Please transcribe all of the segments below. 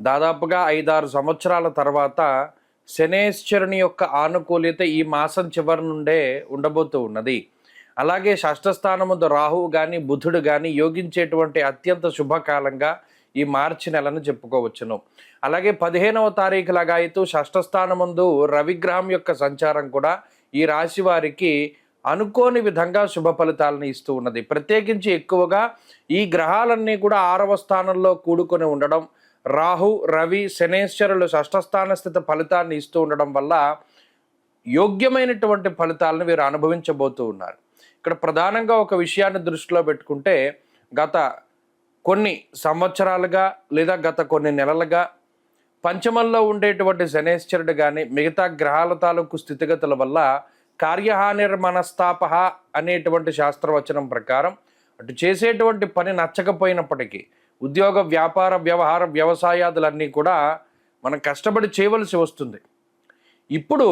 దాదాపుగా ఐదారు సంవత్సరాల తర్వాత శనేశ్వరుని యొక్క ఆనుకూల్యత ఈ మాసం చివరి నుండే ఉండబోతూ ఉన్నది. అలాగే షష్ఠస్థానముందు రాహువు కానీ బుధుడు కానీ యోగించేటువంటి అత్యంత శుభకాలంగా ఈ మార్చి నెలను చెప్పుకోవచ్చును. అలాగే పదిహేనవ తారీఖు లగాయితూ షష్ఠస్థానముందు రవిగ్రహం యొక్క సంచారం కూడా ఈ రాశి వారికి అనుకోని విధంగా శుభ ఫలితాలను ఇస్తూ ఉన్నది. ప్రత్యేకించి ఎక్కువగా ఈ గ్రహాలన్నీ కూడా ఆరవ స్థానంలో కూడుకొని ఉండడం రాహు రవి శనేశ్వరులు షష్ఠస్థాన స్థిత ఫలితాన్ని ఇస్తూ ఉండడం వల్ల యోగ్యమైనటువంటి ఫలితాలను వీరు అనుభవించబోతూ ఉన్నారు. ఇక్కడ ప్రధానంగా ఒక విషయాన్ని దృష్టిలో పెట్టుకుంటే గత కొన్ని సంవత్సరాలుగా లేదా గత కొన్ని నెలలుగా పంచమంలో ఉండేటువంటి శనేశ్వరుడు కానీ మిగతా గ్రహాల తాలూకు స్థితిగతుల వల్ల కార్యహానిర్మనస్తాప అనేటువంటి శాస్త్రవచనం ప్రకారం అటు చేసేటువంటి పని నచ్చకపోయినప్పటికీ ఉద్యోగ వ్యాపార వ్యవహార వ్యవసాయాదులన్నీ కూడా మనం కష్టపడి చేయవలసి వస్తుంది. ఇప్పుడు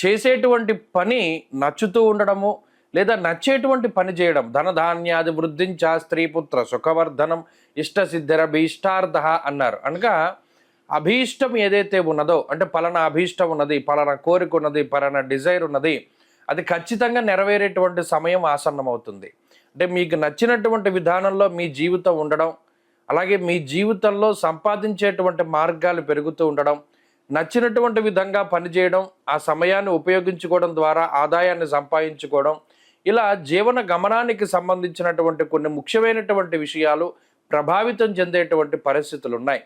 చేసేటువంటి పని నచ్చుతూ ఉండడము లేదా నచ్చేటువంటి పని చేయడం ధనధాన్యాది వృద్ధించ స్త్రీపుత్ర సుఖవర్ధనం ఇష్టసిద్ధిర భీష్టార్థ అన్నారు. అనగా అభీష్టం ఏదైతే ఉన్నదో అంటే పలానా అభీష్టం ఉన్నది పలానా కోరిక ఉన్నది పలానా డిజైర్ ఉన్నది అది ఖచ్చితంగా నెరవేరేటువంటి సమయం ఆసన్నమవుతుంది. అంటే మీకు నచ్చినటువంటి విధానంలో మీ జీవితం ఉండడం అలాగే మీ జీవితంలో సంపాదించేటువంటి మార్గాలు పెరుగుతూ ఉండడం నచ్చినటువంటి విధంగా పనిచేయడం ఆ సమయాన్ని ఉపయోగించుకోవడం ద్వారా ఆదాయాన్ని సంపాదించుకోవడం ఇలా జీవన గమనానికి సంబంధించినటువంటి కొన్ని ముఖ్యమైనటువంటి విషయాలు ప్రభావితం చెందేటువంటి పరిస్థితులు ఉన్నాయి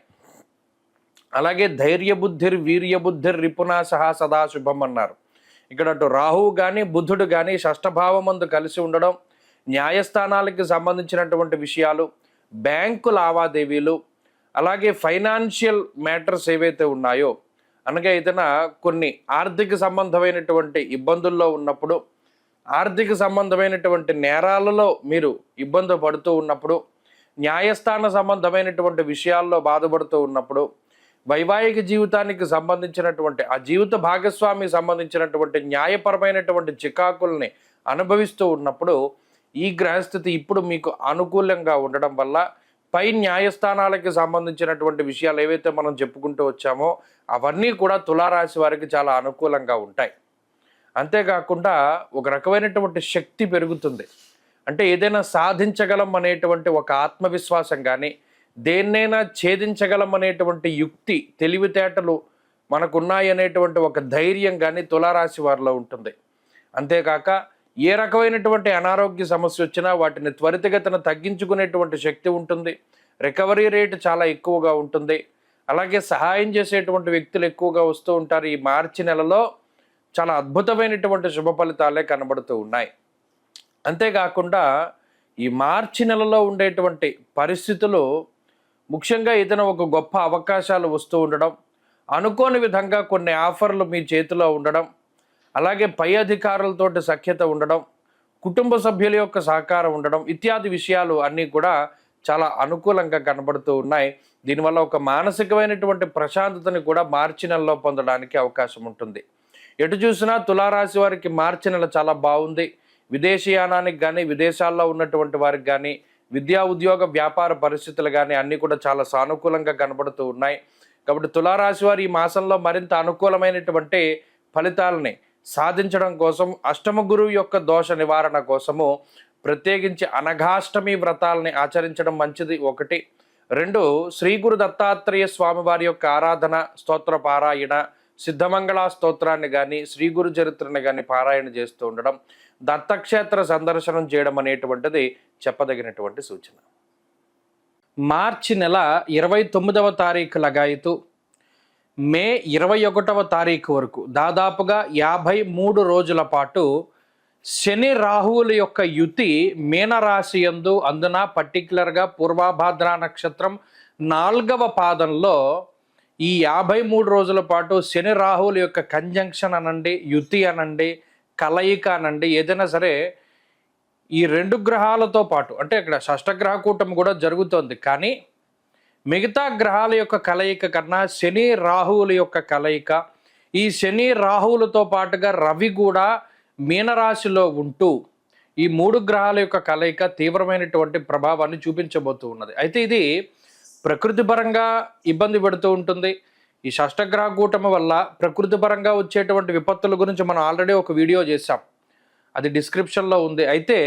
అలాగే ధైర్యబుద్ధిర్ వీర్యబుద్ధిర్ రిపునా సహా సదాశుభం అన్నారు ఇక్కడ అటు రాహువు కానీ బుద్ధుడు కానీ షష్టభావమందు కలిసి ఉండడం న్యాయస్థానాలకి సంబంధించినటువంటి విషయాలు బ్యాంకు లావాదేవీలు అలాగే ఫైనాన్షియల్ మ్యాటర్స్ ఏవైతే ఉన్నాయో అనగా ఏదైనా కొన్ని ఆర్థిక సంబంధమైనటువంటి ఇబ్బందుల్లో ఉన్నప్పుడు ఆర్థిక సంబంధమైనటువంటి నేరాలలో మీరు ఇబ్బంది పడుతూ ఉన్నప్పుడు న్యాయస్థాన సంబంధమైనటువంటి విషయాల్లో బాధపడుతూ ఉన్నప్పుడు వైవాహిక జీవితానికి సంబంధించినటువంటి ఆ జీవిత భాగస్వామి సంబంధించినటువంటి న్యాయపరమైనటువంటి చికాకుల్ని అనుభవిస్తూ ఉన్నప్పుడు ఈ గ్రహస్థితి ఇప్పుడు మీకు అనుకూలంగా ఉండడం వల్ల పై న్యాయస్థానాలకి సంబంధించినటువంటి విషయాలు ఏవైతే మనం చెప్పుకుంటూ వచ్చామో అవన్నీ కూడా తులారాశి వారికి చాలా అనుకూలంగా ఉంటాయి. అంతేకాకుండా ఒక రకమైనటువంటి శక్తి పెరుగుతుంది. అంటే ఏదైనా సాధించగలం అనేటువంటి ఒక ఆత్మవిశ్వాసం కానీ దేన్నైనా ఛేదించగలం అనేటువంటి యుక్తి తెలివితేటలు మనకున్నాయి అనేటువంటి ఒక ధైర్యం కానీ తులారాశి వారిలో ఉంటుంది. అంతేకాక ఏ రకమైనటువంటి అనారోగ్య సమస్య వచ్చినా వాటిని త్వరితగతిన తగ్గించుకునేటువంటి శక్తి ఉంటుంది. రికవరీ రేట్ చాలా ఎక్కువగా ఉంటుంది. అలాగే సహాయం చేసేటువంటి వ్యక్తులు ఎక్కువగా వస్తూ ఉంటారు. ఈ మార్చి నెలలో చాలా అద్భుతమైనటువంటి శుభ ఫలితాలే కనబడుతూ ఉన్నాయి. అంతేకాకుండా ఈ మార్చి నెలలో ఉండేటువంటి పరిస్థితులు ముఖ్యంగా ఏదైనా ఒక గొప్ప అవకాశాలు వస్తూ ఉండడం అనుకోని విధంగా కొన్ని ఆఫర్లు మీ చేతిలో ఉండడం అలాగే పై అధికారులతోటి సఖ్యత ఉండడం కుటుంబ సభ్యుల యొక్క సహకారం ఉండడం ఇత్యాది విషయాలు అన్నీ కూడా చాలా అనుకూలంగా కనబడుతూ ఉన్నాయి. దీనివల్ల ఒక మానసికమైనటువంటి ప్రశాంతతని కూడా మార్చి నెలలో పొందడానికి అవకాశం ఉంటుంది. ఎటు చూసినా తులారాశి వారికి మార్చి నెల చాలా బాగుంది. విదేశీయానానికి కానీ విదేశాల్లో ఉన్నటువంటి వారికి కానీ విద్యా ఉద్యోగ వ్యాపార పరిస్థితులు కానీ అన్నీ కూడా చాలా సానుకూలంగా కనబడుతూ ఉన్నాయి. కాబట్టి తులారాశి వారు ఈ మాసంలో మరింత అనుకూలమైనటువంటి ఫలితాలని సాధించడం కోసం అష్టమ గురువు యొక్క దోష నివారణ కోసము ప్రత్యేకించి అనఘాష్టమి వ్రతాలని ఆచరించడం మంచిది ఒకటి. రెండు శ్రీ గురు దత్తాత్రేయ స్వామివారి యొక్క ఆరాధన స్తోత్ర పారాయణ సిద్ధమంగళ స్తోత్రాన్ని కానీ శ్రీ గురు చరిత్రని కానీ పారాయణ చేస్తూ ఉండడం దత్తక్షేత్ర సందర్శనం చేయడం అనేటువంటిది చెప్పదగినటువంటి సూచన. మార్చి నెల ఇరవై తొమ్మిదవ తారీఖు లగాయతు మే ఇరవై ఒకటవ తారీఖు వరకు దాదాపుగా యాభై మూడు రోజుల పాటు శని రాహువుల యొక్క యుతి మీనరాశి యందు అందున పర్టికులర్గా పూర్వాభాద్ర నక్షత్రం నాలుగవ పాదంలో ఈ యాభై మూడు రోజుల పాటు శని రాహువుల యొక్క కంజంక్షన్ అనండి యుతి అనండి కలయిక అనండి ఏదైనా సరే ఈ రెండు గ్రహాలతో పాటు అంటే ఇక్కడ షష్టగ్రహ కూటమి కూడా జరుగుతోంది. కానీ మిగతా గ్రహాల యొక్క కలయిక కన్నా శని రాహువుల యొక్క కలయిక ఈ శని రాహువులతో పాటుగా రవి కూడా మీనరాశిలో ఉంటూ ఈ మూడు గ్రహాల యొక్క కలయిక తీవ్రమైనటువంటి ప్రభావాన్ని చూపించబోతూ ఉన్నది. అయితే ఇది ప్రకృతి పరంగా ఇబ్బంది పెడుతూ ఉంటుంది. ఈ షష్టగ్రహ కూటమి వల్ల ప్రకృతి పరంగా వచ్చేటువంటి విపత్తుల గురించి మనం ఆల్రెడీ ఒక వీడియో చేశాం. అది డిస్క్రిప్షన్లో ఉంది. అయితే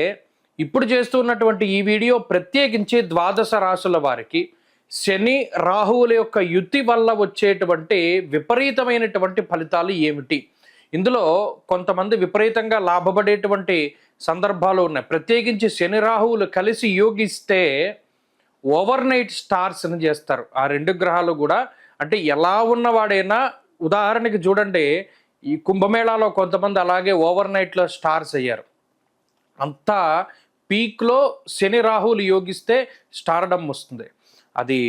ఇప్పుడు చేస్తున్నటువంటి ఈ వీడియో ప్రత్యేకించి ద్వాదశ రాశుల వారికి శని రాహువుల యొక్క యుతి వల్ల వచ్చేటువంటి విపరీతమైనటువంటి ఫలితాలు ఏమిటి? ఇందులో కొంతమంది విపరీతంగా లాభపడేటువంటి సందర్భాలు ఉన్నాయి. ప్రత్యేకించి శని రాహువులు కలిసి యోగిస్తే ఓవర్ నైట్ స్టార్స్ అని చేస్తారు. ఆ రెండు గ్రహాలు కూడా అంటే ఎలా ఉన్నవాడైనా ఉదాహరణకి చూడండి ఈ కుంభమేళాలో కొంతమంది అలాగే ఓవర్ నైట్లో స్టార్స్ అయ్యారు. అంతా పీక్లో శని రాహువులు యోగిస్తే స్టార్డమ్ వస్తుంది. అది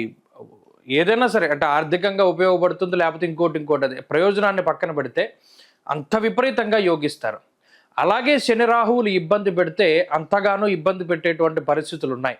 ఏదైనా సరే అంటే ఆర్థికంగా ఉపయోగపడుతుంది లేకపోతే ఇంకోటి ఇంకోటి అది. ప్రయోజనాన్ని పక్కన పెడితే అంత విపరీతంగా యోగిస్తారు. అలాగే శని రాహువులు ఇబ్బంది పెడితే అంతగానో ఇబ్బంది పెట్టేటువంటి పరిస్థితులు ఉన్నాయి